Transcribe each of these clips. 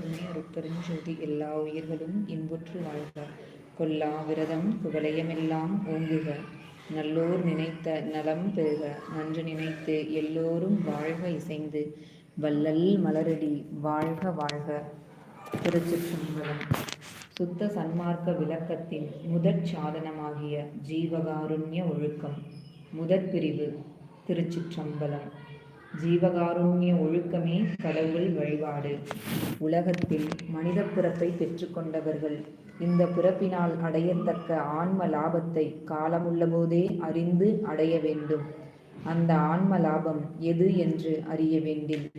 கருணை அருட்பெருஞ்சோதி எல்லா உயிர்களும் இன்புற்று வாழ்க. கொல்லா விரதம் குவலயமெல்லாம் ஓங்குக. நல்லோர் நினைத்த நலம் பெறுக. நன்று நினைத்து எல்லோரும் வாழ்க இசைந்து. வள்ளல் மலரடி வாழ்க வாழ்க. திருச்சிற்றம்பலம். சுத்த சன்மார்க்க விளக்கத்தின் முதற் சாதனமாகிய ஜீவகாருண்ய ஒழுக்கம். முதற் பிரிவு திருச்சிற்றம்பலம். ஜீவகாருண்ய ஒழுக்கமே கடவுள் வழிபாடு. உலகத்தில் மனித பிறப்பை பெற்றுக்கொண்டவர்கள் இந்த பிறப்பினால் அடையத்தக்க ஆன்ம லாபத்தை காலமுள்ளபோதே அறிந்து அடைய வேண்டும். அந்த ஆன்ம லாபம் எது என்று அறிய வேண்டும்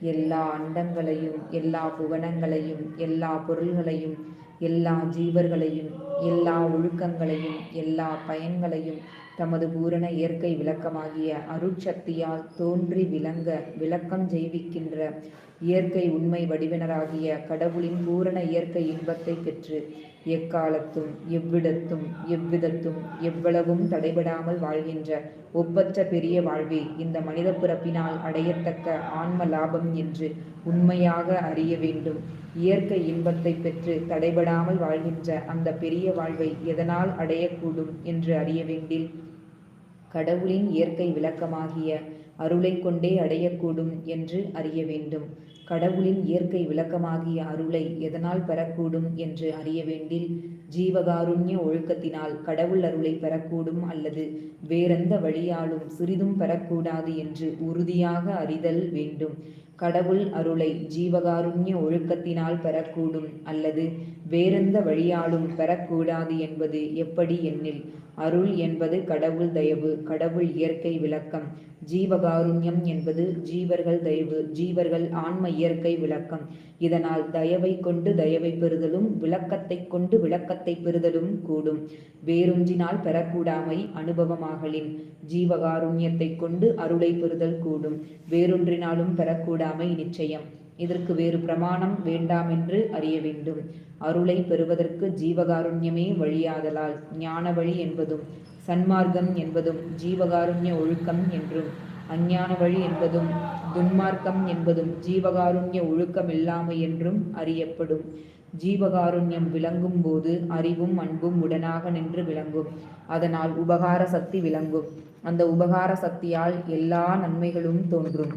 எல்லா அண்டங்களையும் எல்லா புவனங்களையும் எல்லா பொருள்களையும் எல்லா ஜீவர்களையும் எல்லா ஒழுக்கங்களையும் எல்லா பயன்களையும் தமது பூரண இயற்கை விளக்கமாகிய அருட்சக்தியால் தோன்றி விளங்க விளக்கம் ஜெய்விக்கின்ற இயற்கை உண்மை வடிவினராகிய கடவுளின் பூரண இயற்கை இன்பத்தை பெற்று எக்காலத்தும் எவ்விடத்தும் எவ்விதத்தும் எவ்வளவும் தடைபடாமல் வாழ்கின்ற ஒப்பற்ற பெரிய வாழ்வே இந்த மனித பிறப்பினால் அடையத்தக்க ஆன்ம லாபம் என்று உண்மையாக அறிய வேண்டும். இயற்கை இன்பத்தை பெற்று தடைபடாமல் வாழ்கின்ற அந்த பெரிய வாழ்வை எதனால் அடையக்கூடும் என்று அறிய வேண்டில் கடவுளின் இயற்கை விளக்கமாகிய அருளை கொண்டே அடையக்கூடும் என்று அறிய வேண்டும். கடவுளின் இயற்கை விளக்கமாகிய அருளை எதனால் பெறக்கூடும் என்று அறிய வேண்டில் ஜீவகாருண்ய ஒழுக்கத்தினால் கடவுள் அருளை பெறக்கூடும் அல்லது வேறெந்த வழியாலும் சிறிதும் பெறக்கூடாது என்று உறுதியாக அறிதல் வேண்டும். கடவுள் அருளை ஜீவகாருண்ய ஒழுக்கத்தினால் பெறக்கூடும் அல்லது வேறெந்த வழியாலும் பெறக்கூடாது என்பது எப்படி எண்ணில்? அருள் என்பது கடவுள் தயவு கடவுள் இயற்கை விளக்கம். ஜீவகாருண்யம் என்பது ஜீவர்கள் தயவு ஜீவர்கள் ஆன்ம இயற்கை விளக்கம். இதனால் தயவை கொண்டு தயவை பெறுதலும் விளக்கத்தை கொண்டு விளக்கத்தை பெறுதலும் கூடும். வேறொன்றினால் பெறக்கூடாமை அனுபவமாகலின். ஜீவகாருண்யத்தை கொண்டு அருளை பெறுதல் கூடும். வேறொன்றினாலும் பெறக்கூடாமை நிச்சயம். இதற்கு வேறு பிரமாணம் வேண்டாமென்று அறிய வேண்டும். அருளை பெறுவதற்கு ஜீவகாருண்யமே வழியாதலால் ஞான வழி என்பதும் சன்மார்க்கம் என்பதும் ஜீவகாருண்ய ஒழுக்கம் என்றும் அஞ்ஞான வழி என்பதும் துன்மார்க்கம் என்பதும் ஜீவகாருண்ய ஒழுக்கம் இல்லாமை என்றும் அறியப்படும். ஜீவகாருண்யம் விளங்கும் போது அறிவும் அன்பும் உடனாக நின்று விளங்கும். அதனால் உபகார சக்தி விளங்கும். அந்த உபகார சக்தியால் எல்லா நன்மைகளும் தோன்றும்.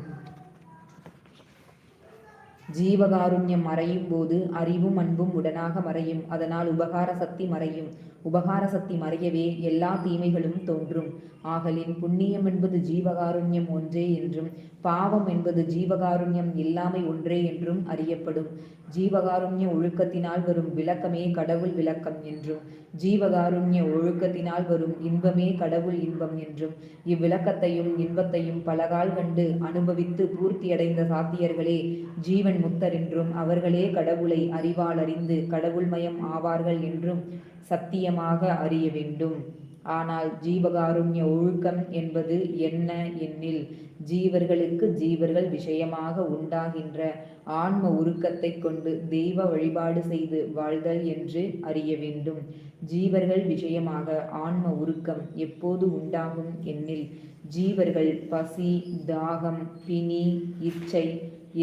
ஜீவகாருண்யம் மறையும் போது அறிவும் அன்பும் உடனாக மறையும். அதனால் உபகார சக்தி மறையும். உபகார சக்தி மறையவே எல்லா தீமைகளும் தோன்றும். ஆகலின் புண்ணியம் என்பது ஜீவகாருண்யம் ஒன்றே என்றும் பாவம் என்பது ஜீவகாருண்யம் இல்லாமை ஒன்றே என்றும் அறியப்படும். ஜீவகாருண்ய ஒழுக்கத்தினால் வரும் விளக்கமே கடவுள் விளக்கம் என்றும் ஜீவகாருண்ய ஒழுக்கத்தினால் வரும் இன்பமே கடவுள் இன்பம் என்றும் இவ்விளக்கத்தையும் இன்பத்தையும் பலகால் கண்டு அனுபவித்து பூர்த்தியடைந்த சாத்தியர்களே ஜீவன் முத்தர் என்றும் அவர்களே கடவுளை அறிவால் அறிந்து கடவுள்மயம் ஆவார்கள் என்றும் சத்தியமாக அறிய வேண்டும். ஆனால் ஜீவகாருண்ய ஒழுக்கம் என்பது என்ன என்னில் ஜீவர்களுக்கு ஜீவர்கள் விஷயமாக உண்டாகின்ற ஆன்ம உருக்கத்தை கொண்டு தெய்வ வழிபாடு செய்து வாழ்தல் என்று அறிய வேண்டும். ஜீவர்கள் விஷயமாக ஆன்ம உருக்கம் எப்போது உண்டாகும் என்னில் ஜீவர்கள் பசி தாகம் பிணி இச்சை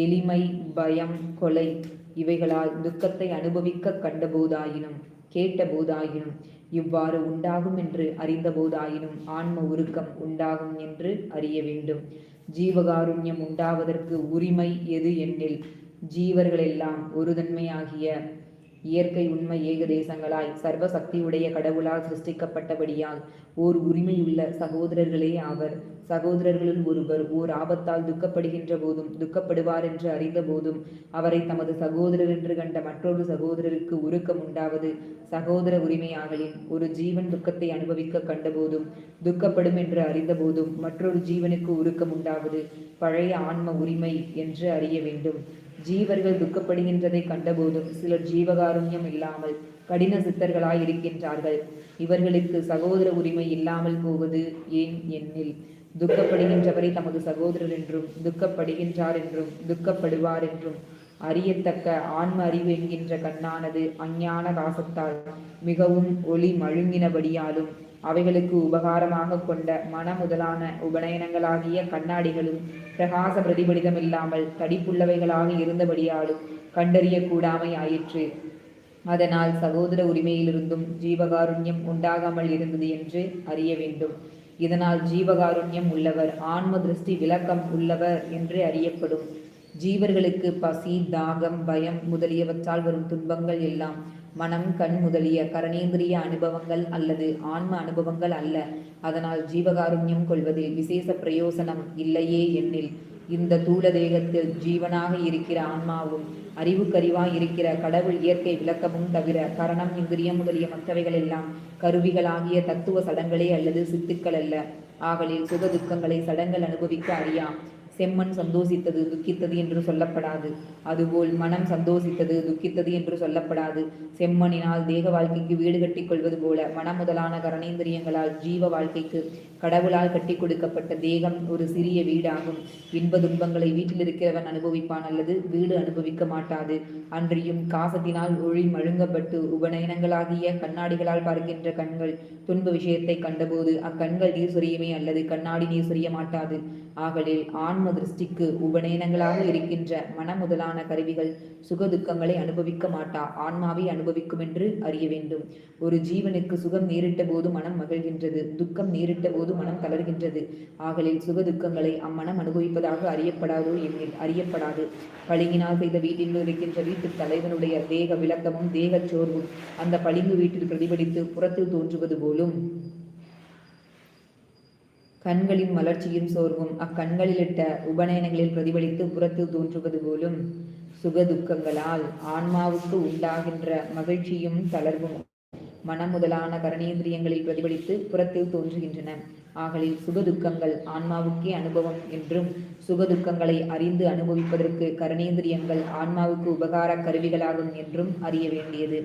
எளிமை பயம் கொலை இவைகளால் துக்கத்தை அனுபவிக்க கண்டபோதாயினும் கேட்ட போதாயினும் இவ்வாறு உண்டாகும் என்று அறிந்த போதாயினும் ஆன்ம உருக்கம் உண்டாகும் என்று அறிய வேண்டும். ஜீவகாருண்யம் உண்டாவதற்கு உரிமை எது எனில் ஜீவர்களெல்லாம் ஒரு தன்மையாகிய இயற்கை உண்மை ஏகதேசங்களாய் சர்வ சக்தியுடைய கடவுளால் சிருஷ்டிக்கப்பட்டபடியால் ஓர் உரிமையுள்ள சகோதரர்களே ஆவர். சகோதரர்களுள் ஒருவர் ஓர் ஆபத்தால் துக்கப்படுகின்ற போதும் துக்கப்படுவார் என்று அறிந்த போதும் அவரை தமது சகோதரர் என்று கண்ட மற்றொரு சகோதரருக்கு உருக்கம் உண்டாவது சகோதர உரிமையாகலின் ஒரு ஜீவன் துக்கத்தை அனுபவிக்க கண்டபோதும் துக்கப்படும் என்று அறிந்த போதும் மற்றொரு ஜீவனுக்கு உருக்கம் உண்டாவது பழைய ஆன்ம உரிமை என்று அறிய வேண்டும். ஜீவர்கள் துக்கப்படுகின்றதை கண்டபோதும் சிலர் ஜீவகாருண்யம் இல்லாமல் கடின சித்தர்களாய் இருக்கின்றார்கள். இவர்களுக்கு சகோதர உரிமை இல்லாமல் போவது ஏன் எண்ணில் துக்கப்படுகின்றவரை தமது சகோதரர் என்றும் துக்கப்படுகின்றார் என்றும் துக்கப்படுவார் என்றும் அறியத்தக்க ஆன்ம அறிவு என்கின்ற கண்ணானது அஞ்ஞான காசத்தால் மிகவும் ஒளி மழுங்கினபடியாலும் அவைகளுக்கு உபகாரமாக கொண்ட மன முதலான உபநயனங்களாகிய கண்ணாடிகளும் பிரகாச பிரதிபலிதமில்லாமல் தடிப்புள்ளவைகளாக இருந்தபடியாலும் கண்டறியக்கூடாமை ஆயிற்று அதனால் சகோதர உரிமையிலிருந்தும் ஜீவகாருண்யம் உண்டாகாமல் இருந்தது என்று அறிய வேண்டும். இதனால் ஜீவகாருண்யம் உள்ளவர் ஆன்ம திருஷ்டி விளக்கம் உள்ளவர் என்று அறியப்படும். ஜீவர்களுக்கு பசி தாகம் பயம் முதலியவற்றால் வரும் துன்பங்கள் எல்லாம் மனம் கண் முதலிய கரணேந்திரிய அனுபவங்கள் அல்லது ஆன்ம அனுபவங்கள் அல்ல. அதனால் ஜீவகாருண்யம் கொள்வதில் விசேஷ பிரயோசனம் இல்லையே எண்ணில். இந்த தூள தேகத்தில் ஜீவனாக இருக்கிற ஆன்மாவும் அறிவுக்கறிவாய் இருக்கிற கடவுள் இயற்கை விளக்கமும் தவிர கரணம் இந்திரியம் முதலிய மற்றவைகள் எல்லாம் கருவிகளாகிய தத்துவ சடங்களே அல்லது சித்துக்கள் அல்ல. ஆகலில் சுக துக்கங்களை சடங்கள் அனுபவிக்க அறியாம். செம்மண் சந்தோஷித்தது துக்கித்தது என்று சொல்லப்படாது. அதுபோல் மனம் சந்தோஷித்தது துக்கித்தது என்று சொல்லப்படாது. செம்மணினால் தேக வாழ்க்கைக்கு வீடு கட்டி கொள்வது போல மனம் முதலான கரணேந்திரியங்களால் ஜீவ வாழ்க்கைக்கு கடவுளால் கட்டி கொடுக்கப்பட்ட தேகம் ஒரு சிறிய வீடாகும். இன்ப துன்பங்களை வீட்டில் இருக்கிறவன் அனுபவிப்பான் அல்லது வீடு அனுபவிக்க மாட்டாது. அன்றியும் காசத்தினால் ஒளி மழுங்கப்பட்டு உபநயனங்களாகிய கண்ணாடிகளால் பார்க்கின்ற கண்கள் துன்ப விஷயத்தை கண்டபோது அக்கண்கள் நீர் சொரியமே அல்லது கண்ணாடி நீர் சொரிய மாட்டாது. ஆகலில் ஆன்ம திருஷ்டிக்கு உபநயனங்களாக இருக்கின்ற மன முதலான கருவிகள் சுகதுக்கங்களை அனுபவிக்க மாட்டா. ஆன்மாவை அனுபவிக்கும் என்று அறிய வேண்டும். ஒரு ஜீவனுக்கு சுகம் நேரிட்ட போது மனம் மகிழ்கின்றது துக்கம் நேரிட்ட போது மனம் தளர்கின்றது. ஆகலில் சுகதுக்கங்களை அம்மனம் அனுபவிப்பதாக அறியப்படாதோ எண்ணில் அறியப்படாது. பளிங்கினால் செய்த வீட்டில் இருக்கின்ற வீட்டு தலைவனுடைய தேக விளக்கமும் தேகச் சோர்வும் அந்த பளிங்கு வீட்டில் பிரதிபலித்து புறத்தில் தோன்றுவது போலும். கண்களின் வளர்ச்சியும் சோர்வும் அக்கண்களிலிட்ட உபநயனங்களில் பிரதிபலித்து புறத்தில் தோன்றுவது போலும் சுகதுக்கங்களால் ஆன்மாவுக்கு உண்டாகின்ற மகிழ்ச்சியும் தளர்வும் மனம் முதலான கரணேந்திரியங்களில் பிரதிபலித்து புறத்தில் தோன்றுகின்றன. ஆகலில் சுகதுக்கங்கள் ஆன்மாவுக்கே அனுபவம் என்றும் சுகதுக்கங்களை அறிந்து அனுபவிப்பதற்கு கரணேந்திரியங்கள் ஆன்மாவுக்கு உபகார கருவிகளாகும் என்றும் அறிய வேண்டியது.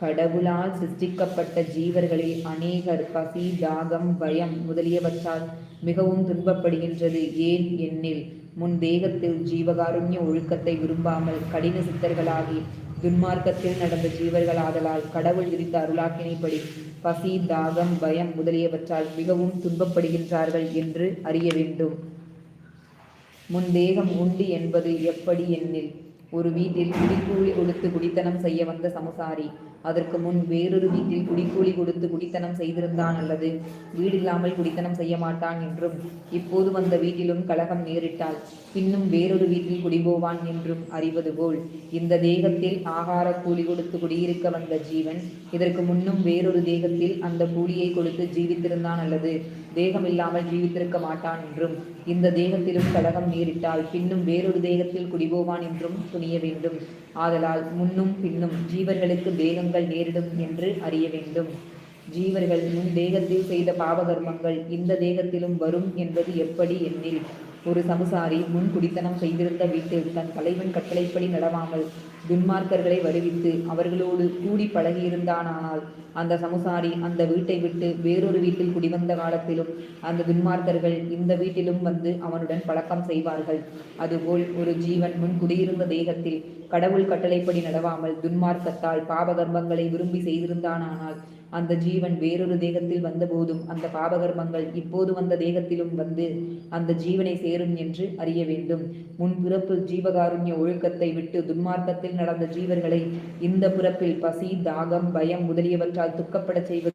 கடவுளால் சிருஷ்டிக்கப்பட்ட ஜீவர்களில் அநேகர் பசி தாகம் பயம் முதலியவற்றால் மிகவும் துன்பப்படுகின்றது. ஏன் எண்ணில் முன் தேகத்தில் ஜீவகாருண்ய ஒழுக்கத்தை விரும்பாமல் கடின சித்தர்களாகி துன்மார்க்கத்தில் நடந்த ஜீவர்களாதலால் கடவுள் விதித்த அருளாக்கினைப்படி பசி தாகம் பயம் முதலியவற்றால் மிகவும் துன்பப்படுகின்றார்கள் என்று அறிய வேண்டும். முன் தேகம் உண்டு என்பது எப்படி எண்ணில் ஒரு வீட்டில் குடிக்கூலி கொடுத்து குடித்தனம் செய்ய வந்த சமுசாரி அதற்கு முன் வேறொரு வீட்டில் குடிக்கூலி கொடுத்து குடித்தனம் செய்திருந்தான் அல்லது வீடில்லாமல் குடித்தனம் செய்ய மாட்டான் என்றும் இப்போது வந்த வீட்டிலும் கலகம் நேரிட்டால் பின்னும் வேறொரு வீட்டில் குடிபோவான் என்றும் அறிவது போல் இந்த தேகத்தில் ஆகார கூலி கொடுத்து குடியிருக்க வந்த ஜீவன் இதற்கு முன்னும் வேறொரு தேகத்தில் அந்த கூலியை கொடுத்து ஜீவித்திருந்தான் அல்லது தேகம் இல்லாமல் ஜீவித்திருக்க மாட்டான் என்றும் இந்த தேகத்திலும் கலகம் நேரிட்டால் பின்னும் வேறொரு தேகத்தில் குடிபோவான் என்றும் துணிய வேண்டும். ஆதலால் முன்னும் பின்னும் ஜீவர்களுக்கு தேகங்கள் நேரிடும் என்று அறிய வேண்டும். ஜீவர்கள் முன் தேகத்தில் செய்த பாவகர்மங்கள் இந்த தேகத்திலும் வரும் என்பது எப்படி எண்ணில்? ஒரு சமுசாரி முன் குடித்தனம் செய்திருந்த வீட்டில் தன் தலைவன் கட்டளைப்படி நடவாமல் துன்மார்க்கர்களை வருவித்து அவர்களோடு கூடி பழகியிருந்தானால் அந்த சமுசாரி அந்த வீட்டை விட்டு வேறொரு வீட்டில் குடிவந்த காலத்திலும் அந்த துன்மார்க்கர்கள் இந்த வீட்டிலும் வந்து அவனுடன் பழக்கம் செய்வார்கள். அதுபோல் ஒரு ஜீவன் முன் குடியிருந்த தேகத்தில் கடவுள் கட்டளைப்படி நடவாமல் துன்மார்க்கத்தால் பாவகர்மங்களை விரும்பி செய்திருந்தானால் அந்த ஜீவன் வேறொரு தேகத்தில் வந்தபோதும் அந்த பாபகர்மங்கள் இப்போது வந்த தேகத்திலும் வந்து அந்த ஜீவனை சேரும் என்று அறிய வேண்டும். முன்பிறப்பில் ஜீவகாருண்ய ஒழுக்கத்தை விட்டு துன்மார்க்கத்தில் நடந்த ஜீவர்களை இந்த பிறப்பில் பசி தாகம் பயம் முதலியவற்றால் துக்கப்படச் செய்வது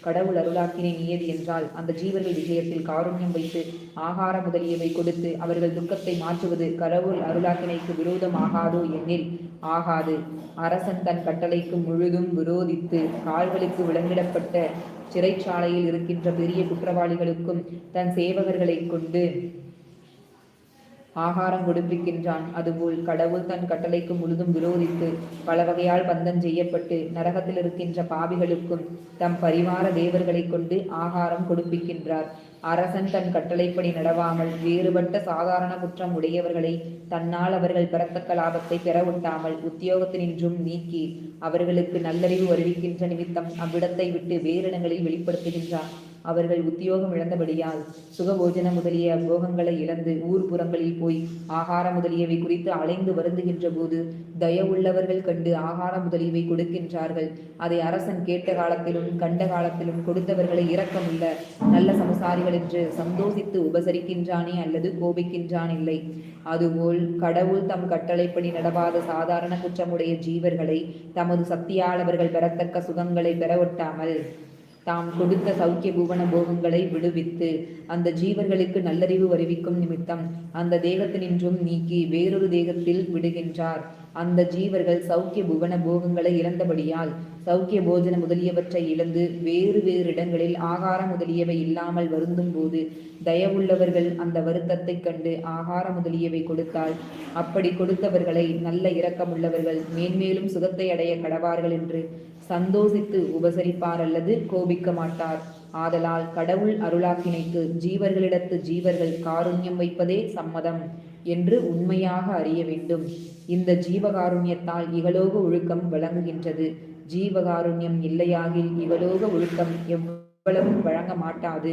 கடவுள் அருளாக்கினை நியதி என்றால் அந்த ஜீவர்கள் விஷயத்தில் காருண்யம் வைத்து ஆகார முதலியவை கொடுத்து அவர்கள் துக்கத்தை மாற்றுவது கடவுள் அருளாக்கினைக்கு விரோதம் ஆகாதோ எனில் ஆகாது. அரசன் தன் கட்டளைக்கு முழுதும் விரோதித்து கால்களுக்கு விளங்கிடப்பட்ட சிறைச்சாலையில் இருக்கின்ற பெரிய குற்றவாளிகளுக்கும் தன் சேவகர்களை கொண்டு ஆகாரம் கொடுப்பிக்கின்றான். அதுபோல் கடவுள் தன் கட்டளைக்கு முழுதும் விரோதித்து பல வகையால் பந்தம் செய்யப்பட்டு நரகத்தில் இருக்கின்ற பாவிகளுக்கும் தம் பரிவார தேவர்களை கொண்டு ஆகாரம் கொடுப்பிக்கின்றார். அரசன் தன் கட்டளைப்படி நடவாமல் வேறுபட்ட சாதாரண குற்றம் உடையவர்களை தன்னால் அவர்கள் பெறத்தக்க லாபத்தை பெற ஒட்டாமல் உத்தியோகத்தினின்றும் நீக்கி அவர்களுக்கு நல்லறிவு வருவிக்கின்ற நிமித்தம் அவ்விடத்தை விட்டு வேறிடங்களில் வெளிப்படுத்துகின்றான். அவர்கள் உத்தியோகம் இழந்தபடியால் சுகபோஜன முதலிய போகங்களை இழந்து ஊர் புறங்களில் போய் ஆகாரம் முதலியவை குறித்து அலைந்து வருந்துகின்ற போது தயவுள்ளவர்கள் கண்டு ஆகாரம் முதலியவை கொடுக்கின்றார்கள். அதை அரசன் கேட்ட காலத்திலும் கண்ட காலத்திலும் கொடுத்தவர்களை இரக்கமுள்ள நல்ல சமசாரிகள் என்று சந்தோஷித்து உபசரிக்கின்றானே அல்லது கோபிக்கின்றான் இல்லை. அதுபோல் கடவுள் தம் கட்டளைப்படி நடவாத சாதாரண குற்றமுடைய ஜீவர்களை தமது சக்தியால் அவர்கள் பெறத்தக்க சுகங்களை பெறவொட்டாமல் தாம் கொடுத்த சௌக்கிய பூவன போகங்களை விடுவித்து அந்த ஜீவர்களுக்கு நல்லறிவு வருவிக்கும் நிமித்தம் அந்த தேகத்தினின்றும் நீக்கி வேறொரு தேகத்தில் விடுகின்றார். அந்த ஜீவர்கள் சௌக்கிய புவன போகங்களை இழந்தபடியால் சௌக்கிய போஜன முதலியவற்றை இழந்து வேறு வேறு இடங்களில் ஆகாரம் முதலியவை இல்லாமல் வருந்தும் போது தயவுள்ளவர்கள் அந்த வருத்தத்தைக் கண்டு ஆகாரம் முதலியவை கொடுத்தால் அப்படி கொடுத்தவர்களை நல்ல இரக்கமுள்ளவர்கள் மேன்மேலும் சுகத்தை அடைய கடவார்கள் என்று சந்தோஷித்து உபசரிப்பார் அல்லது கோபிக்க மாட்டார். ஆதலால் கடவுள் அருளாக்கினைக்கு ஜீவர்களிடத்து ஜீவர்கள் காருண்யம் வைப்பதே சம்மதம் என்று உண்மையாக அறிய வேண்டும். இந்த ஜீவகாருண்யத்தால் இகலோக ஒழுக்கம் வழங்குகின்றது ஜீவகாருண்யம் இல்லையாகில் இகலோக ஒழுக்கம் எவ்வளவும் வழங்க மாட்டாது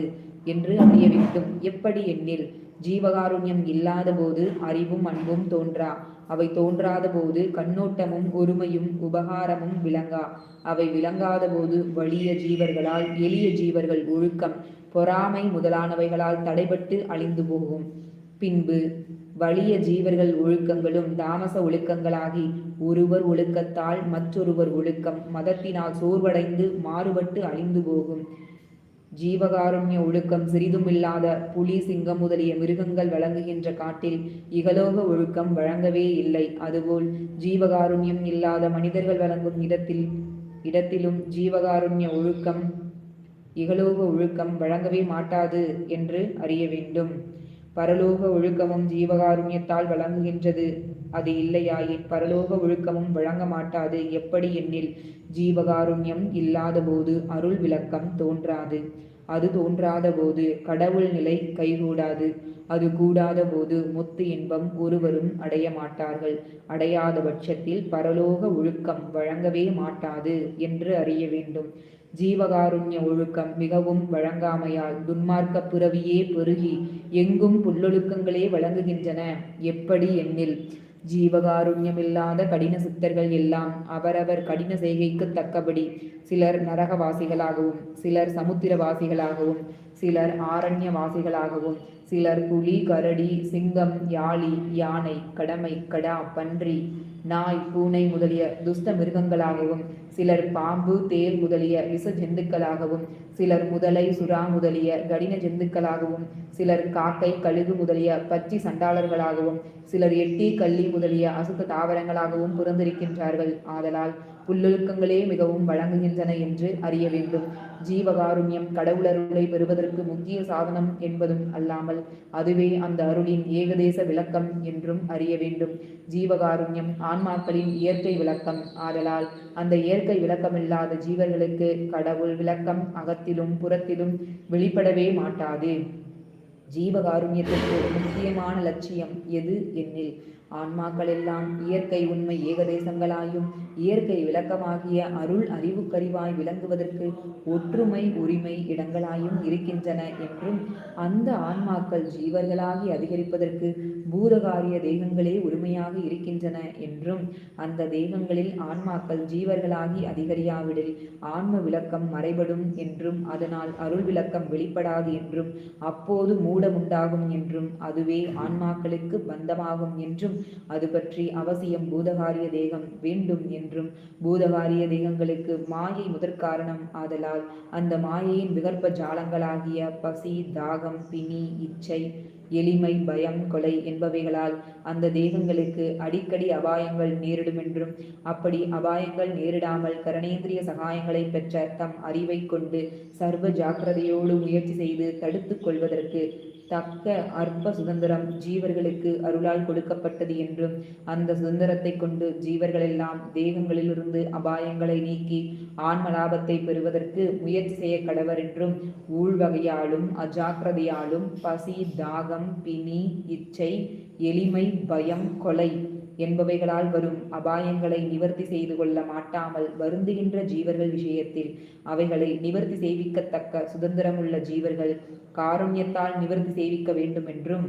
என்று அறிய வேண்டும். எப்படி எண்ணில் ஜீவகாருண்யம் இல்லாத போது அறிவும் அன்பும் தோன்றா. அவை தோன்றாத போது கண்ணோட்டமும் ஒருமையும் உபகாரமும் விளங்கா. அவை விளங்காத போது வலிய ஜீவர்களால் எளிய ஜீவர்கள் ஒழுக்கம் பொறாமை முதலானவைகளால் தடைபட்டு அழிந்து போகும். பின்பு வலிய ஜீவர்கள் ஒழுக்கங்களும் தாமச ஒழுக்கங்களாகி ஒருவர் ஒழுக்கத்தால் மற்றொருவர் ஒழுக்கம் மதத்தினால் சோர்வடைந்து மாறுபட்டு அழிந்து போகும். ஜீவகாருண்ய ஒழுக்கம் சிறிதுமில்லாத புலி சிங்கம் முதலிய மிருகங்கள் வழங்குகின்ற காட்டில் இகலோக ஒழுக்கம் வழங்கவே இல்லை. அதுபோல் ஜீவகாருண்யம் இல்லாத மனிதர்கள் வழங்கும் இடத்தில் இடத்திலும் ஜீவகாருண்ய ஒழுக்கம் இகலோக ஒழுக்கம் வழங்கவே மாட்டாது என்று அறிய வேண்டும். பரலோக ஒழுக்கமும் ஜீவகாருண்யத்தால் வழங்குகின்றது. அது இல்லையாயின் பரலோக ஒழுக்கமும் வழங்க மாட்டாது. எப்படி எண்ணில்? ஜீவகாருண்யம் இல்லாத போது அருள் விளக்கம் தோன்றாது. அது தோன்றாத போது கடவுள் நிலை கைகூடாது. அது கூடாத போது முத்து இன்பம் ஒருவரும் அடைய மாட்டார்கள். அடையாத பட்சத்தில் பரலோக ஒழுக்கம் வழங்கவே மாட்டாது என்று அறிய வேண்டும். ஜீவகாருண்ய ஒழுக்கம் மிகவும் வழங்காமையால் துன்மார்க்க பிறவியே பெருகி எங்கும் புல்லொழுக்கங்களே வழங்குகின்றன. எப்படி எண்ணில்? ஜீவகாருண்யமில்லாத கடின சித்தர்கள் எல்லாம் அவரவர் கடின செய்கைக்கு தக்கபடி சிலர் நரகவாசிகளாகவும் சிலர் சமுத்திரவாசிகளாகவும் சிலர் ஆரண்யவாசிகளாகவும் சிலர் புலி கரடி சிங்கம் யாழி யானை கடமை கடா பன்றி நாய் பூனை முதலிய துஷ்ட மிருகங்களாகவும் சிலர் பாம்பு தேர் முதலிய விச ஜந்துக்களாகவும் சிலர் முதலை சுறா முதலிய கடின ஜந்துக்களாகவும் சிலர் காக்கை கழுகு முதலிய பச்சி சண்டாளர்களாகவும் சிலர் எட்டி கள்ளி முதலிய அசுத்த தாவரங்களாகவும் பிறந்திருக்கின்றார்கள். ஆதலால் புல்லொழுக்கங்களே மிகவும் வழங்குகின்றன என்று அறிய வேண்டும். ஜீவகாருண்யம் கடவுளருளை பெறுவதற்கு முக்கிய சாதனம் என்பதும் அல்லாமல் அதுவே அந்த அருளின் ஏகதேச விளக்கம் என்றும் அறிய வேண்டும். ஜீவகாருண்யம் ஆன்மாக்களின் இயற்கை விளக்கம். ஆதலால் அந்த இயற்கை விளக்கமில்லாத ஜீவர்களுக்கு கடவுள் விளக்கம் அகத்திலும் புறத்திலும் வெளிப்படவே மாட்டாது. ஜீவகாருண்யத்திற்கு முக்கியமான லட்சியம் எது? என்னில் ஆன்மாக்கள் எல்லாம் இயற்கை உண்மை ஏகதேசங்களாயும் இயற்கை விளக்கமாகிய அருள் அறிவுக்கறிவாய் விளங்குவதற்கு ஒற்றுமை உரிமை இடங்களாயும் இருக்கின்றன என்றும் அந்த ஆன்மாக்கள் ஜீவர்களாகி அதிகரிப்பதற்கு பூதகாரிய தேகங்களே உரிமையாக இருக்கின்றன என்றும் அந்த தேகங்களில் ஆன்மாக்கள் ஜீவர்களாகி அதிகரியாவிடில் ஆன்ம விளக்கம் மறைபடும் என்றும் அதனால் அருள் விளக்கம் வெளிப்படாது என்றும் அப்போது மூடமுண்டாகும் என்றும் அதுவே ஆன்மாக்களுக்கு பந்தமாகும் என்றும் அது பற்றி அவசியம் பூதகாரிய தேகம் வேண்டும் என்றும் பூதவாரிய தெய்வங்களுக்கு மாயை முதற்காரணம் ஆதலால் அந்த மாயையின் விகற்ப ஜாலங்களாகிய பசி தாகம் பிணி இச்சை எளிமை பயம் கொலை என்பவைகளால் அந்த தேகங்களுக்கு அடிக்கடி அபாயங்கள் நேரிடுமென்றும் அப்படி அபாயங்கள் நேரிடாமல் கரணேந்திரிய சகாயங்களை பெற்ற தம் அறிவை கொண்டு சர்வ ஜாக்கிரதையோடு முயற்சி செய்து தடுத்துக் கொள்வதற்கு தக்க அற்ப சுதந்திரம் ஜீவர்களுக்கு அருளால் கொடுக்கப்பட்டது என்றும் அந்த சுதந்திரத்தை கொண்டு ஜீவர்களெல்லாம் தேகங்களிலிருந்து அபாயங்களை நீக்கி ஆன்ம லாபத்தை பெறுவதற்கு முயற்சி செய்ய கடவர் என்றும் ஊழ்வகையாலும் அஜாக்கிரதையாலும் பசி தாகம் பிணி இச்சை எளிமை பயம் கொலை என்பவைகளால் வரும் அபாயங்களை நிவர்த்தி செய்து கொள்ள மாட்டாமல் வருந்துகின்ற ஜீவர்கள் விஷயத்தில் அவைகளை நிவர்த்தி செய்விக்கத்தக்க சுதந்திரமுள்ள ஜீவர்கள் காருண்யத்தால் நிவர்த்தி செய்விக்க வேண்டுமென்றும்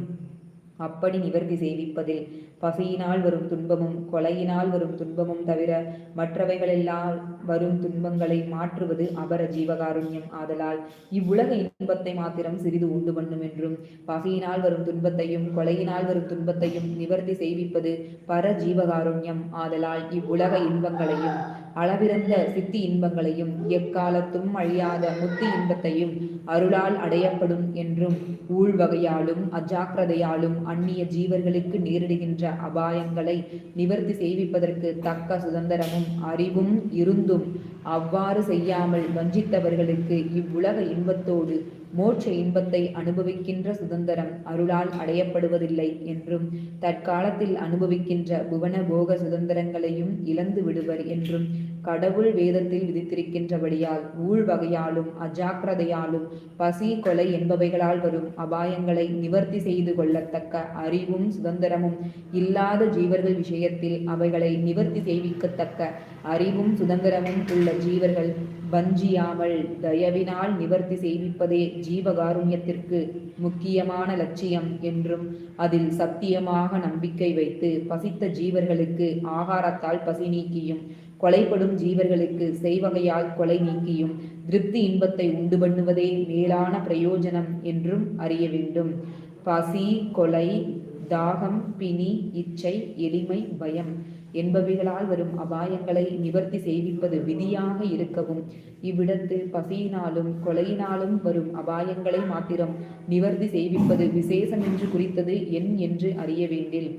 அப்படி நிவர்த்தி செய்விப்பதில் பசியினால் வரும் துன்பமும் கொலையினால் வரும் துன்பமும் தவிர மற்றவைகளெல்லாம் வரும் துன்பங்களை மாற்றுவது அபர ஜீவகாருண்யம். ஆதலால் இவ்வுலக இன்பத்தை மாத்திரம் சிறிது உண்டு பண்ணும் என்றும் பசியினால் வரும் துன்பத்தையும் கொலையினால் வரும் துன்பத்தையும் நிவர்த்தி செய்விப்பது பர ஜீவகாருண்யம் ஆதலால் இவ்வுலக இன்பங்களையும் அளவிறந்த சித்தி இன்பங்களையும் எக்காலத்தும் அழியாத முத்தி இன்பத்தையும் அருளால் அடையப்படும் என்றும் ஊழ்வகையாலும் அஜாக்கிரதையாலும் அந்நிய ஜீவர்களுக்கு நேரிடுகின்ற அபாயங்களை நிவர்த்தி செய்விப்பதற்கு தக்க சுதந்திரமும் அறிவும் இருந்தும் அவ்வாறு செய்யாமல் வஞ்சித்தவர்களுக்கு இவ்வுலக இன்பத்தோடு மோட்ச இன்பத்தை அனுபவிக்கின்ற சுதந்திரம் அருளால் அடையப்படுவதில்லை என்றும் தற்காலத்தில் அனுபவிக்கின்ற புவன போக சுதந்திரங்களையும் இழந்து விடுவர் என்றும் கடவுள் வேதத்தில் விதித்திருக்கின்றபடியால் ஊழ் வகையாலும் அஜாக்கிரதையாலும் பசி கொலை என்பவைகளால் வரும் அபாயங்களை நிவர்த்தி செய்து கொள்ளத்தக்க அறிவும் சுதந்திரமும் இல்லாத ஜீவர்கள் விஷயத்தில் அவைகளை நிவர்த்தி செய்விக்கத்தக்க அறிவும் சுதந்திரமும் உள்ள ஜீவர்கள் வஞ்சியாமல் தயவினால் நிவர்த்தி செய்விப்பதே ஜீவகாருண்யத்திற்கு முக்கியமான லட்சியம் என்றும் அதில் சத்தியமாக நம்பிக்கை வைத்து பசித்த ஜீவர்களுக்கு ஆகாரத்தால் பசி நீக்கியும் கொலைப்படும் ஜீவர்களுக்கு செய்வகையால் கொலை நீக்கியும் திருப்தி இன்பத்தை உண்டு பண்ணுவதே மேலான பிரயோஜனம் என்றும் அறிய வேண்டும். பசி கொலை தாகம் பிணி இச்சை எளிமை பயம் என்பவைகளால் வரும் அபாயங்களை நிவர்த்தி செய்விப்பது விதியாக இருக்கவும். இவ்விடத்து பசியினாலும் கொலையினாலும் வரும் அபாயங்களை மாத்திரம் நிவர்த்தி செய்விப்பது விசேஷம் என்று குறித்தது என் என்று அறிய வேண்டில்.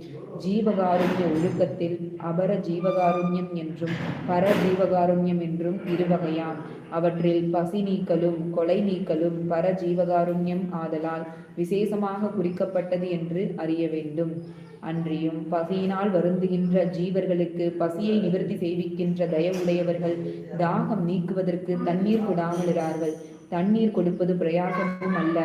ஜீவகாருண்ய ஒழுக்கத்தில் அபர ஜீவகாருண்யம் என்றும் பர ஜீவகாருண்யம் என்றும் இருவகையாம் அவற்றில் பசி நீக்கலும் கொலை நீக்கலும் பர ஜீவகாருண்யம் ஆதலால் விசேஷமாக குறிக்கப்பட்டது என்று அறிய வேண்டும். அன்றியும் பசியினால் வருந்துகின்ற ஜீவர்களுக்கு பசியை நிவர்த்தி செய்விக்கின்ற தயவுடையவர்கள் தாகம் நீக்குவதற்கு தண்ணீர் கொடாமலிறார்கள் தண்ணீர் கொடுப்பது பிரயாசமும் அல்ல.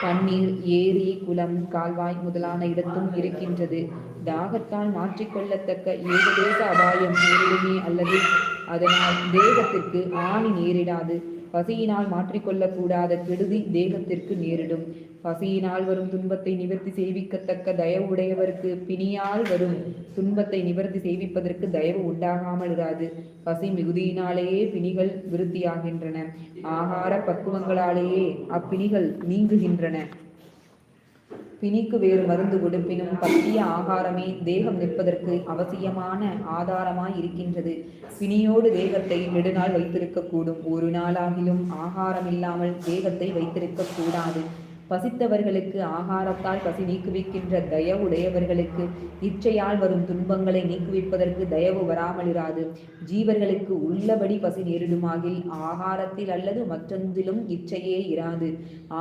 தண்ணீர் ஏரி குளம் கால்வாய் முதலான இடத்தும் இருக்கின்றது. தாகத்தால் மாற்றிக்கொள்ளத்தக்க ஏகதேச அபாயம் நேரிடுமே அல்லது அதனால் தேகத்திற்கு ஆணி நேரிடாது. பசியினால் மாற்றிக்கொள்ளக்கூடாத கெடுதி தேகத்திற்கு நேரிடும். பசியினால் வரும் துன்பத்தை நிவர்த்தி செய்விக்கத்தக்க தயவு உடையவருக்கு பிணியால் வரும் துன்பத்தை நிவர்த்தி செய்விப்பதற்கு தயவு உண்டாகாமல் இராது. பசி மிகுதியினாலேயே பிணிகள் விருத்தியாகின்றன. ஆகார பக்குவங்களாலேயே அப்பிணிகள் நீங்குகின்றன. பிணிக்கு வேறு மருந்து கொடுப்பினும் பத்திய ஆகாரமே தேகம் நிற்பதற்கு அவசியமான ஆதாரமாய் இருக்கின்றது பிணியோடு தேகத்தை நெடுநாள் வைத்திருக்கக்கூடும். ஒரு நாளாகிலும் ஆகாரம் இல்லாமல் தேகத்தை வைத்திருக்க கூடாது பசித்தவர்களுக்கு ஆகாரத்தால் பசி நீக்குவிக்கின்ற தயவுடையவர்களுக்கு இச்சையால் வரும் துன்பங்களை நீக்குவிப்பதற்கு தயவு வராமலிராது. ஜீவர்களுக்கு உள்ளபடி பசி நேரிடுமாகில் ஆகாரத்தில் அல்லது மற்றொன்றிலும் இச்சையே இராது.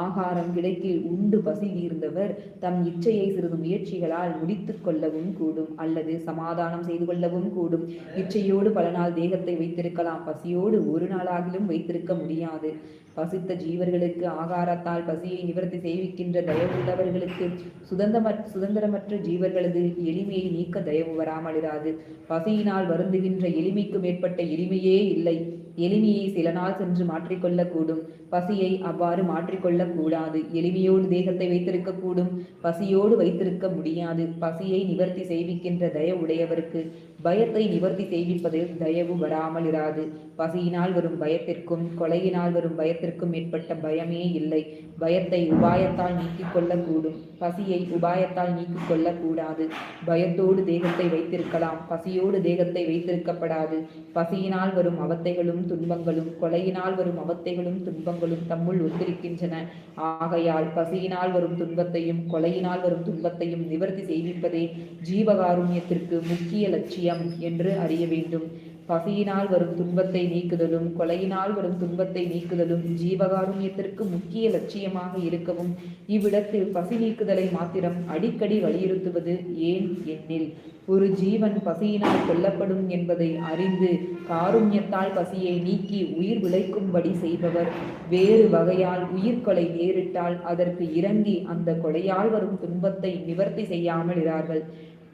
ஆகாரம் கிடைக்கில் உண்டு பசி நீர்ந்தவர் தம் இச்சையை சிறிது முயற்சிகளால் முடித்து கொள்ளவும் கூடும் அல்லது சமாதானம் செய்து கொள்ளவும் கூடும். இச்சையோடு பல நாள் தேகத்தை வைத்திருக்கலாம். பசியோடு ஒரு நாளாகிலும் வைத்திருக்க முடியாது. பசித்த ஜீவர்களுக்கு ஆகாரத்தால் பசியை நிவர்த்தி செய்விக்கின்ற தயவுள்ளவர்களுக்கு சுதந்திரமற் சுதந்திரமற்ற ஜீவர்களது எளிமையை நீக்க தயவு வராமலிராது. பசியினால் வருந்துகின்ற எளிமைக்கு மேற்பட்ட எளிமையே இல்லை. எளிமையை சில நாள் சென்று மாற்றிக்கொள்ளக்கூடும். பசியை அவ்வாறு மாற்றிக்கொள்ளக் கூடாது எளிமையோடு தேகத்தை வைத்திருக்க கூடும் பசியோடு வைத்திருக்க முடியாது. பசியை நிவர்த்தி செய்விக்கின்ற தயவுடையவருக்கு பயத்தை நிவர்த்தி செய்விப்பதில் தயவு வராமல் இராது. பசியினால் வரும் பயத்திற்கும் கொலையினால் வரும் பயத்திற்கும் ஏற்பட்ட பயமே இல்லை. பயத்தை உபாயத்தால் நீக்கிக் கொள்ளக்கூடும் பசியை உபாயத்தால் நீக்கிக் கொள்ளக்கூடாது பயத்தோடு தேகத்தை வைத்திருக்கலாம். பசியோடு தேகத்தை வைத்திருக்கப்படாது. பசியினால் வரும் அவத்தைகளும் துன்பங்களும் கொலையினால் வரும் அவத்தைகளும் துன்பங்களும் தம்முள் ஒத்திருக்கின்றன. ஆகையால் பசியினால் வரும் துன்பத்தையும் கொலையினால் வரும் துன்பத்தையும் நிவர்த்தி செய்விப்பதே ஜீவகாருண்யத்திற்கு முக்கிய லட்சியம் என்று அறிய வேண்டும். பசியினால் வரும் துன்பத்தை நீக்குதலும் கொலையினால் வரும் துன்பத்தை நீக்குதலும் ஜீவகாருண்யத்திற்கு முக்கிய லட்சியமாக இருக்கவும் இவ்விடத்தில் பசி நீக்குதலை மாத்திரம் அடிக்கடி வலியுறுத்துவது ஏன் எண்ணில் ஒரு ஜீவன் பசியினால் கொல்லப்படும் என்பதை அறிந்து காருண்யத்தால் பசியை நீக்கி உயிர் விளைக்கும்படி செய்பவர் வேறு வகையால் உயிர்கொலை நேரிட்டால் அதற்கு இறங்கி அந்த கொலையால் வரும் துன்பத்தை நிவர்த்தி செய்யாமல் இரார்கள்.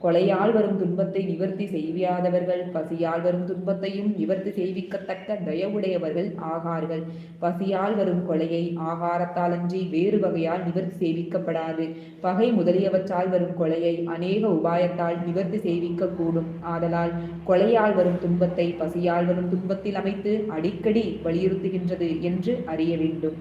கொலையால் வரும் துன்பத்தை நிவர்த்தி செய்யாதவர்கள் பசியால் வரும் துன்பத்தையும் நிவர்த்தி செய்விக்கத்தக்க தயவுடையவர்கள் ஆகார்கள். பசியால் வரும் கொலையை ஆகாரத்தாலன்றி வேறு வகையால் நிவர்த்தி செய்விக்கப்படாது. பகை முதலியவற்றால் வரும் கொலையை அநேக உபாயத்தால் நிவர்த்தி செய்விக்க கூடும் ஆதலால் கொலையால் வரும் துன்பத்தை பசியால் வரும் துன்பத்தில் அமைத்து அடிக்கடி வலியுறுத்துகின்றது என்று அறிய வேண்டும்.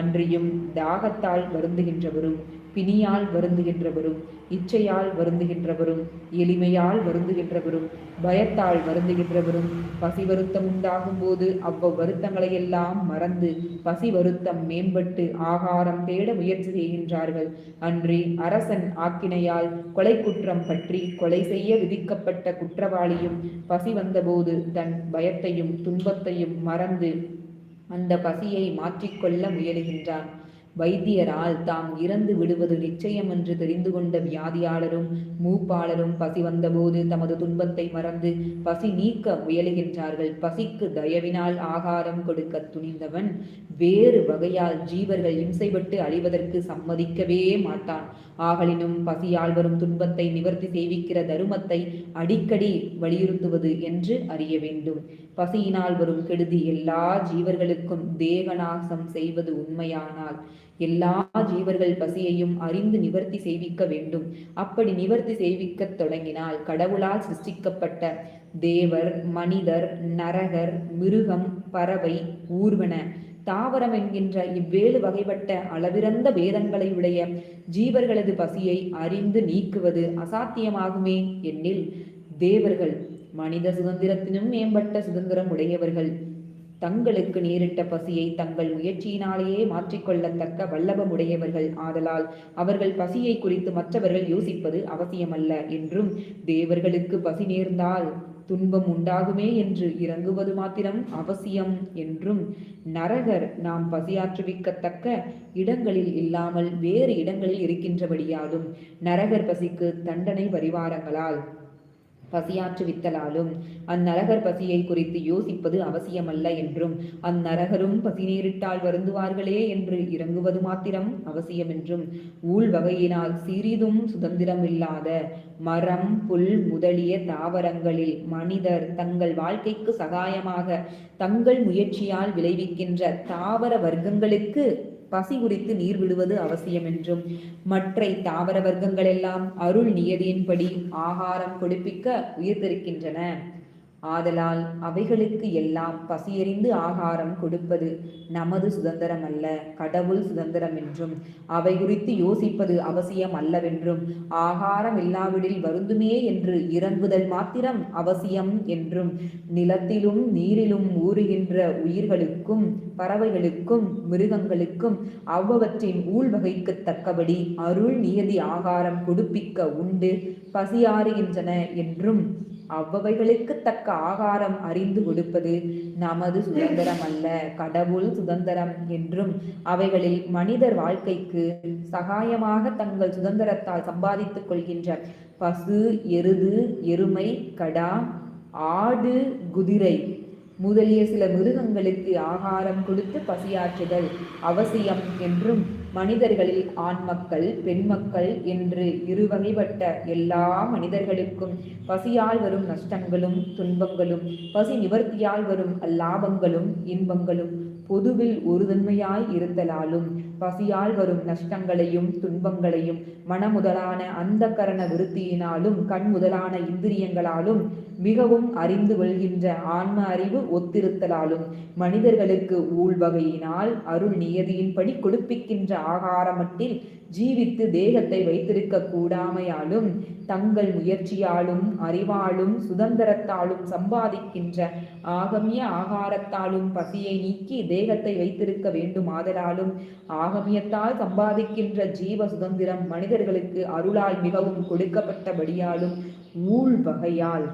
அன்றியும் தாகத்தால் வருந்துகின்றவரும் பிணியால் வருந்துகின்றவரும் இச்சையால் வருந்துகின்றவரும் எளிமையால் வருந்துகின்றவரும் பயத்தால் வருந்துகின்றவரும் பசி வருத்தம் உண்டாகும் போது அவ்வ வருத்தங்களையெல்லாம் மறந்து பசி வருத்தம் மேம்பட்டு ஆகாரம் தேட முயற்சி செய்கின்றார்கள். அன்றி அரசன் ஆக்கினையால் கொலை குற்றம் பற்றி கொலை செய்ய விதிக்கப்பட்ட குற்றவாளியும் பசி வந்தபோது தன் பயத்தையும் துன்பத்தையும் மறந்து அந்த பசியை மாற்றிக்கொள்ள முயலுகின்றான். வைத்தியரால் தாம் இறந்து விடுவது நிச்சயம் என்று தெரிந்து கொண்ட வியாதியாளரும் மூப்பாளரும் பசி வந்தபோது தமது துன்பத்தை மறந்து பசி நீக்க முயலுகின்றார்கள். பசிக்கு தயவினால் ஆகாரம் கொடுக்க துணிந்தவன் வேறு வகையால் ஜீவர்கள் இம்சைப்பட்டு அழிவதற்கு சம்மதிக்கவே மாட்டான். ஆகலினும் பசியால் வரும் துன்பத்தை நிவர்த்தி செய்விக்கிற தருமத்தை அடிக்கடி வலியுறுத்துவது என்று அறிய வேண்டும். பசியினால் வரும் கெடுதி எல்லா ஜீவர்களுக்கும் தேகநாசம் செய்வது உண்மையானால் எல்லா ஜீவர்கள் பசியையும் அறிந்து நிவர்த்தி செய்விக்க வேண்டும். அப்படி நிவர்த்தி செய்விக்கத் தொடங்கினால் கடவுளால் சிருஷ்டிக்கப்பட்ட தேவர் மனிதர் நரகர் மிருகம் பறவை ஊர்வன தாவரம் என்கின்ற இவ்வேழு வகைப்பட்ட அளவிறந்த வேதங்களை உடைய ஜீவர்களது பசியை அறிந்து நீக்குவது அசாத்தியமாகுமே என்னில். தேவர்கள் மனித சுதந்திரத்தினும் மேம்பட்ட சுதந்திரம் உடையவர்கள் தங்களுக்கு நேரிட்ட பசியை தங்கள் முயற்சியினாலேயே மாற்றிக்கொள்ளத்தக்க வல்லபமுடையவர்கள் ஆதலால் அவர்கள் பசியை குறித்து மற்றவர்கள் யோசிப்பது அவசியமல்ல என்றும் தேவர்களுக்கு பசி நேர்ந்தால் துன்பம் உண்டாகுமே என்று இறங்குவது மாத்திரம் அவசியம் என்றும் நரகர் நாம் பசியாற்றுவிக்கத்தக்க இடங்களில் இல்லாமல் வேறு இடங்களில் இருக்கின்றபடியாலும் நரகர் பசிக்கு தண்டனை பரிவாரங்களால் பசியாற்றுவித்தலாலும் அந்நரகர் பசியை குறித்து யோசிப்பது அவசியமல்ல என்றும் அந்நரகரும் பசி நேரிட்டால் வருந்துவார்களே என்று இறங்குவது மாத்திரம் அவசியம் என்றும் ஊழ் வகையினால் சிறிதும் சுதந்திரம் இல்லாத மரம் புல் முதலிய தாவரங்களில் மனிதர் தங்கள் வாழ்க்கைக்கு சகாயமாக தங்கள் முயற்சியால் விளைவிக்கின்ற தாவர வர்க்கங்களுக்கு பசி குறித்து நீர் விடுவது அவசியம் என்றும் மற்ற தாவர வர்க்கங்களெல்லாம் அருள் நியதியின்படி ஆகாரம் கொடுப்பிக்க உயிர்த்திருக்கின்றன. ஆதலால் அவைகளுக்கு எல்லாம் பசியறிந்து ஆகாரம் கொடுப்பது நமது சுதந்திரம் அல்ல கடவுள் சுதந்திரம் என்றும் அவை குறித்து யோசிப்பது அவசியம் அல்லவென்றும். ஆகாரம் இல்லாவிடில் வருந்துமே என்று இறங்குதல் மாத்திரம் அவசியம் என்றும். நிலத்திலும் நீரிலும் ஊறுகின்ற உயிர்களுக்கும் பறவைகளுக்கும் மிருகங்களுக்கும் அவ்வவற்றின் ஊழ்வகைக்கு தக்கபடி அருள் நியதி ஆகாரம் கொடுப்பிக்க உண்டு பசியாறுகின்றன என்றும். அவ்வவைகளுக்கு தக்க ஆகாரம் அறிந்து கொடுப்பது நமது சுதந்திரம் அல்ல கடவுள் சுதந்திரம் என்றும் அவைகளில் மனிதர் வாழ்க்கைக்கு சகாயமாக தங்கள் சுதந்திரத்தால் சம்பாதித்துக் கொள்கின்ற பசு எருது எருமை கடா ஆடு குதிரை முதலிய சில மிருகங்களுக்கு ஆகாரம் கொடுத்து பசியாற்றுதல் அவசியம் என்றும் மனிதர்களில் ஆண் மக்கள் பெண் மக்கள் என்று இருவகைப்பட்ட எல்லா மனிதர்களுக்கும் பசியால் வரும் நஷ்டங்களும் துன்பங்களும் பசி நிவர்த்தியால் வரும் அல்லாபங்களும் இன்பங்களும் பொதுவில் ஒருதன்மையாய் இருத்தலாலும் பசியால் வரும் நஷ்டங்களையும் துன்பங்களையும் மனமுதலான அந்த கரண விருத்தியினாலும் கண் முதலான இந்திரியங்களாலும் மிகவும் அறிந்து கொள்கின்ற ஆன்ம அறிவு ஒத்திருத்தலாலும் மனிதர்களுக்கு ஊழ்வகையினால் அருள் நியதியின்படி கொடுப்பிக்கின்ற ஆகாரமட்டில் ஜீவித்து தேகத்தை வைத்திருக்க கூடாமையாலும் தங்கள் முயற்சியாலும் அறிவாலும் சுதந்திரத்தாலும் சம்பாதிக்கின்ற ஆகமிய ஆகாரத்தாலும் பசியை நீக்கி தேகத்தை வைத்திருக்க வேண்டுமாதலாலும் காமமியத்தால் சம்பாதிக்கின்ற ஜீவ சுதந்திரம் மனிதர்களுக்கு அருளால் மிகவும் கொடுக்கப்பட்டபடியாலும் ஊழ் வகையால்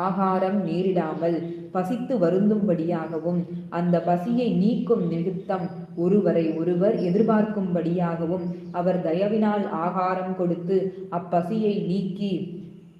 ஆகாரம் நேரிடாமல் பசித்து வருந்தும்படியாகவும் அந்த பசியை நீக்கும் நிமித்தம் ஒருவரை ஒருவர் எதிர்பார்க்கும்படியாகவும் அவர் தயவினால் ஆகாரம் கொடுத்து அப்பசியை நீக்கி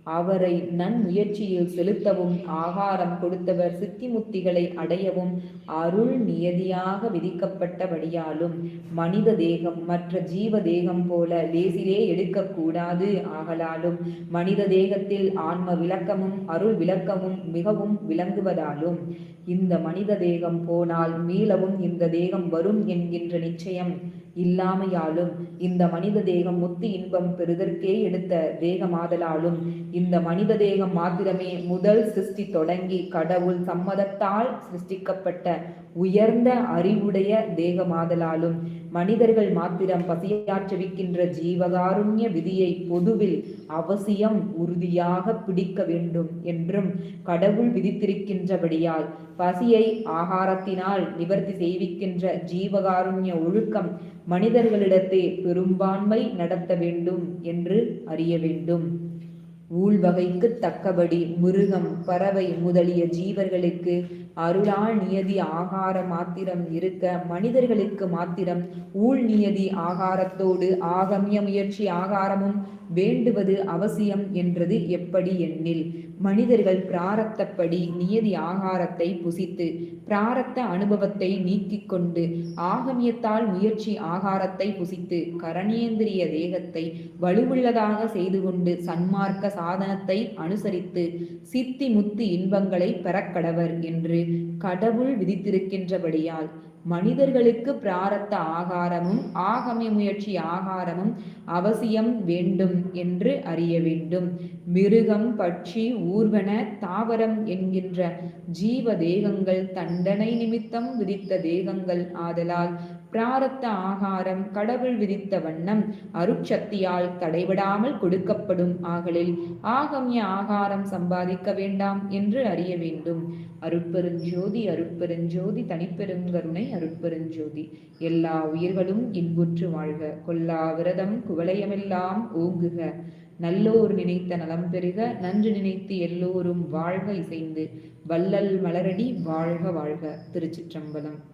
அவரை நன்முயற்சியில் செலுத்தவும் ஆகாரம் கொடுத்தவர் சித்திமுத்திகளை அடையவும் அருள் நியதியாக விதிக்கப்பட்டபடியாலும் மனித தேகம் மற்ற ஜீவ தேகம் போல லேசிலே எடுக்கக்கூடாது ஆகலாலும் மனித தேகத்தில் ஆன்ம விளக்கமும் அருள் விளக்கமும் மிகவும் விளங்குவதாலும் இந்த மனித தேகம் போனால் மீளவும் இந்த தேகம் வரும் என்கின்ற நிச்சயம் இல்லாமையாலும் இந்த மனித தேகம் முத்தி இன்பம் பெறுதற்கே எடுத்த தேகமாதலாலும் இந்த மனித தேகம் மாத்திரமே முதல் சிருஷ்டி தொடங்கி கடவுள் சம்மதத்தால் சிருஷ்டிக்கப்பட்ட உயர்ந்த அறிவுடைய தேகமாதலாலும் மனிதர்கள் மாத்திரம் பசியாற்றவிக்கின்ற ஜீவகாருண்ய விதியை பொதுவில் அவசியம் உறுதியாக பிடிக்க வேண்டும் என்றும் கடவுள் விதித்திருக்கின்றபடியால் பசியை ஆகாரத்தினால் நிவர்த்தி செய்விக்கின்ற ஜீவகாருண்ய ஒழுக்கம் மனிதர்களிடத்தே பெரும்பான்மை நடத்த வேண்டும் என்று அறிய வேண்டும். ஊழ்வகைக்கு தக்கபடி மிருகம் பறவை முதலிய ஜீவர்களுக்கு அருளால் நியதி ஆகார மாத்திரம் இருக்க மனிதர்களுக்கு மாத்திரம் ஊழ் நியதி ஆகாரத்தோடு ஆகமிய முயற்சி ஆகாரமும் வேண்டுவது அவசியம் என்றது எப்படி எண்ணில்? மனிதர்கள் பிராரத்தப்படி நியதி ஆகாரத்தை புசித்து பிராரத்த அனுபவத்தை நீக்கிக் கொண்டு ஆகமியத்தால் முயற்சி ஆகாரத்தை புசித்து கரணேந்திரிய தேகத்தை வலுவுள்ளதாக செய்து கொண்டு சன்மார்க்க சாதனத்தை அனுசரித்து சித்தி முத்தி இன்பங்களை பெறக்கடவர் என்று கடவுள் விதித்திருக்கின்றபடியால் மனிதர்களுக்கு பிராரத்த ஆகாரமும் ஆகமை முயற்சி ஆகாரமும் அவசியம் வேண்டும் என்று அறிய வேண்டும். மிருகம் பட்சி ஊர்வன தாவரம் என்கின்ற ஜீவ தேகங்கள் தண்டனை நிமித்தம் விதித்த தேகங்கள் ஆதலால் பிராரத்த ஆகாரம் கடவுள் விதித்த வண்ணம் அருட்சக்தியால் தடைபடாமல் கொடுக்கப்படும் ஆகலில் ஆகமிய ஆகாரம் சம்பாதிக்க வேண்டாம் என்று அறிய வேண்டும். அருட்பெருஞ்சோதி அருட்பெருஞ்சோதி தனிப்பெருங்கருணை அருட்பெருஞ்சோதி. எல்லா உயிர்களும் இன்புற்று வாழ்க. கொல்லா விரதம் குவளையமெல்லாம் ஓங்குக. நல்லோர் நினைத்த நலம் பெறுக. நன்று நினைத்து எல்லோரும் வாழ்க இசைந்து. வள்ளல் மலரடி வாழ்க வாழ்க. திருச்சிற்றம்பலம்.